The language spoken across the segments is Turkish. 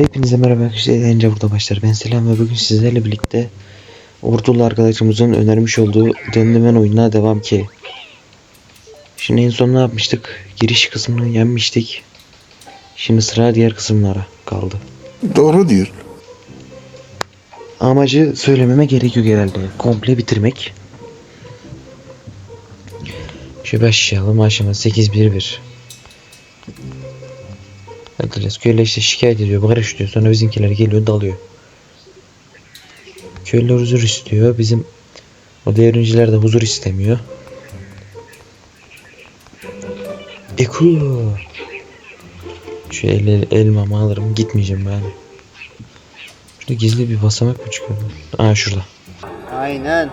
Hepinize merhaba arkadaşlar. Eğlence burada başlar. Ben Selam ve bugün sizlerle birlikte Ordulu arkadaşımızın önermiş olduğu Dendimen oyununa devam ki. Şimdi en son ne yapmıştık? Giriş kısmını yenmiştik. Şimdi sıra diğer kısımlara kaldı. Doğru diyor. Amacı söylememe gerek yok herhalde. Komple bitirmek. Şöyle başlayalım. Aşama 8-1-1. Herkes köyle işte şikayet ediyor. Barış diyor. Sonra bizimkiler geliyor dalıyor. Köylüler huzur istiyor. Bizim o devrimciler de huzur istemiyor. Eku. Şu el, el, elmamı alırım. Gitmeyeceğim ben. Şurada gizli bir basamak mı çıkıyor? Aa şurada. Aynen.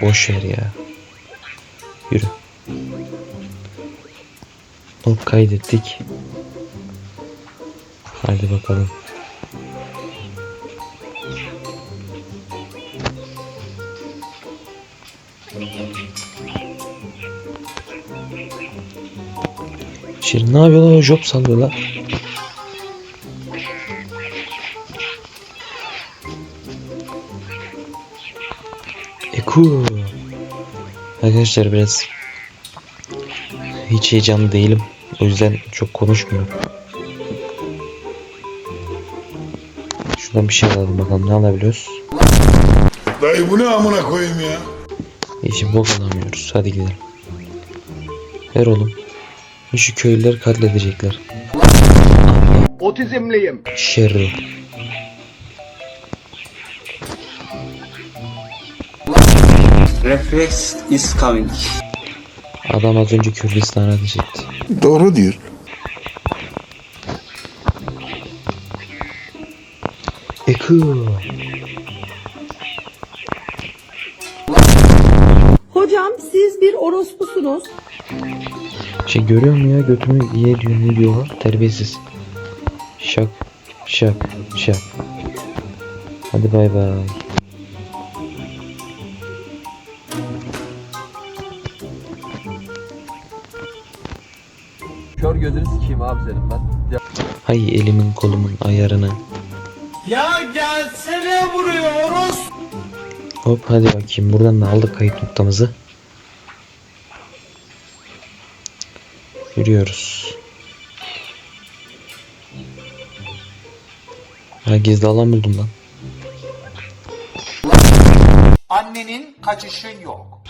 Boş ver ya. Yürü. Hop kaydettik. Hadi bakalım. Şirin ne yapıyorlar? Job sallıyorlar. Eku. Arkadaşlar biraz hiç heyecanlı değilim. O yüzden çok konuşmuyorum. Şuradan bir şey alalım bakalım ne alabiliyoruz. Dayı bu ne amına koyayım ya? Hiç bok alamıyoruz. Hadi gidelim. Ver oğlum. Şu köylüler katledecekler. Otizmliyim. Şerri. Reflex is coming. Adam az önce Kürdistan'a etti. Doğru diyor. Eku. Hocam siz bir orospusunuz. Şey görüyor mu ya götümü ye diyor ne diyor ha? Terbiyesiz. Şak şak şak. Hadi bay bay. Kör gözünü sikeyim abi senin ben. Hay elimin kolumun ayarını. Ya gelsene buraya Oros. Hop hadi bakayım buradan da aldık kayıt noktamızı. Yürüyoruz. Ha gizli alan buldum lan. Annenin kaçışın yok.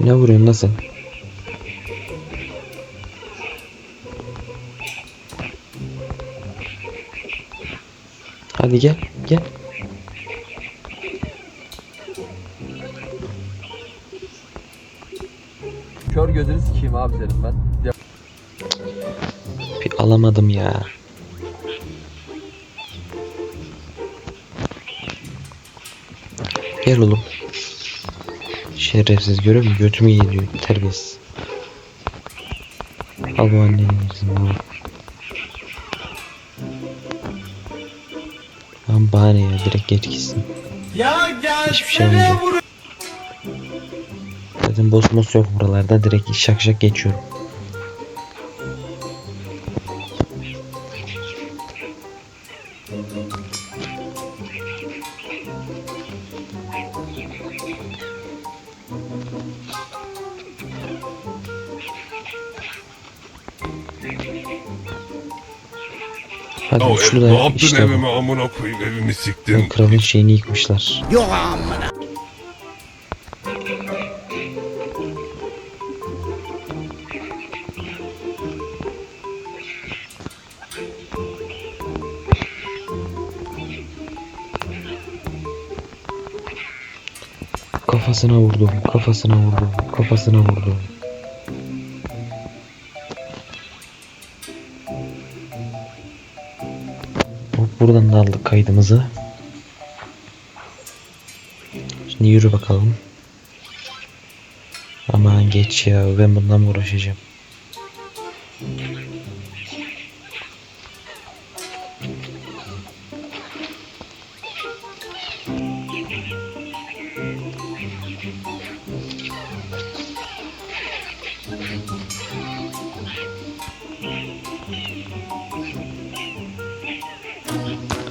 Ne vuruyorsun lan sen? Hadi gel gel. kör gözünü sikeyim abi senin ben. Alamadım ya. Gel oğlum. Şerefsiz görüyor musun? Götümü yediyor. Terbiyesiz. Al bu annenin yerisini al. Lan bahane ya direkt geç gitsin. Ya Hiçbir şey olmayacak. Zaten boss boss yok buralarda direkt şak şak geçiyorum. Hadi Ya üçlü ne de yaptın işte evime bu. amına koyayım evimi siktin. Bu kralın şeyini yıkmışlar. Kafasına vurdum, kafasına vurdum, kafasına vurdum. Buradan da aldık kaydımızı. Şimdi yürü bakalım. Aman geç ya ben bundan mı uğraşacağım?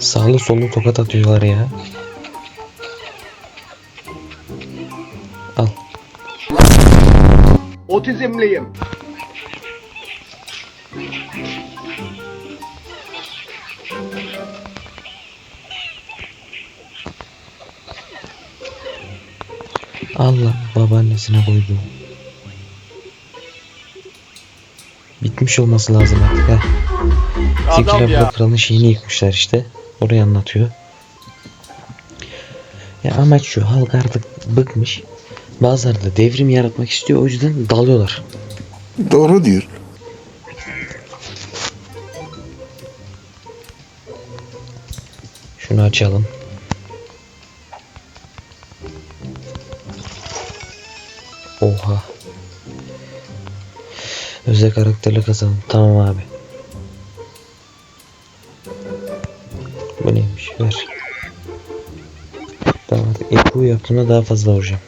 Sağlı sollu tokat atıyorlar ya. Al. Otizmliyim. Allah babaannesine koydu. Bitmiş olması lazım artık ha. Zeki kralın şeyini yıkmışlar işte. Orayı anlatıyor. Ya amaç şu halk artık bıkmış. Bazıları da devrim yaratmak istiyor o yüzden dalıyorlar. Doğru diyor. Şunu açalım. Oha. Özel karakterli kazanım. Tamam abi. Bu neymiş? Ver. Tamam artık Eko yaptığımda daha fazla vuracağım.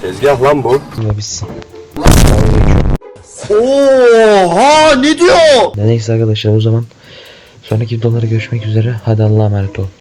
Tezgah lan bu. Ve bitsin. Oha ne diyor? Neyse arkadaşlar o zaman sonraki videolara görüşmek üzere. Hadi Allah'a emanet olun.